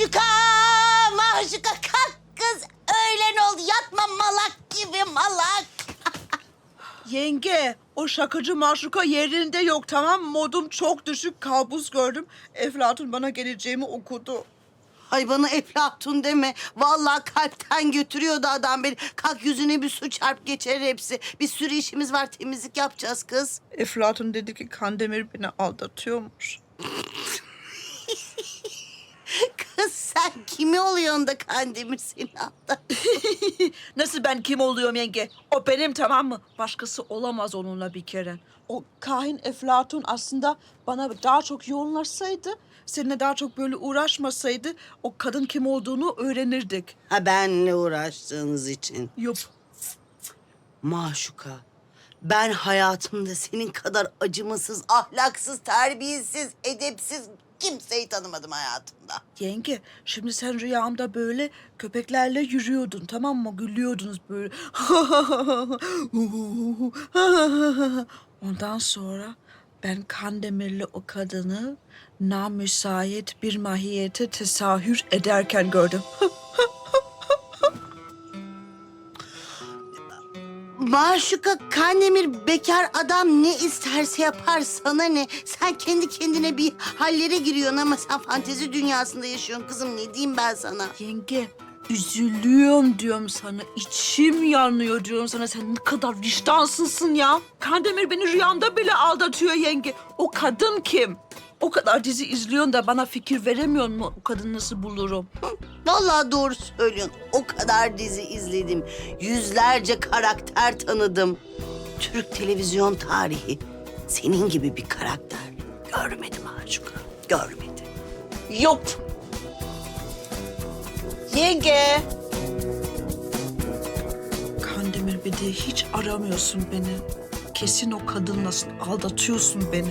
Maşuka! Maşuka kalk kız. Öğlen oldu. Yatma malak gibi malak. Yenge, o şakacı maşruka yerinde yok tamam mı? Modum çok düşük, kabus gördüm. Eflatun bana geleceğimi okudu. Ay bana Eflatun deme. Vallahi kalpten götürüyordu adam beni. Kalk yüzüne bir su çarp geçer hepsi. Bir sürü işimiz var temizlik yapacağız kız. Eflatun dedi ki Kandemir beni aldatıyormuş. Kız sen kimi oluyorsun da Kandemir seni aldı? Nasıl ben kim oluyorum yenge? O benim tamam mı? Başkası olamaz onunla bir kere. O kahin Eflatun aslında bana daha çok yoğunlaşsaydı, seninle daha çok böyle uğraşmasaydı o kadın kim olduğunu öğrenirdik. Ha benle uğraştığınız için. Yup. Maşuka. Ben hayatımda senin kadar acımasız, ahlaksız, terbiyesiz, edepsiz kimseyi tanımadım hayatımda. Yenge, şimdi sen rüyamda böyle köpeklerle yürüyordun tamam mı? Gülüyordunuz böyle. Ondan sonra ben Kandemir'le o kadını namüsait bir mahiyete tesahür ederken gördüm. Maşuka Kandemir bekar adam ne isterse yapar sana ne? Sen kendi kendine bir hallere giriyorsun ama sen fantezi dünyasında yaşıyorsun kızım ne diyeyim ben sana? Yenge, üzülüyorum diyorum sana. İçim yanıyor diyorum sana. Sen ne kadar vicdansızsın ya. Kandemir beni rüyamda bile aldatıyor yenge. O kadın kim? O kadar dizi izliyorsun da bana fikir veremiyor mu? O kadını nasıl bulurum? Vallahi doğru söylüyorsun. O kadar dizi izledim. Yüzlerce karakter tanıdım. Türk televizyon tarihi senin gibi bir karakter görmedim Maşuka. Görmedim. Yok. Yenge. Kandemir bir de hiç aramıyorsun beni. Kesin o kadınla aldatıyorsun beni.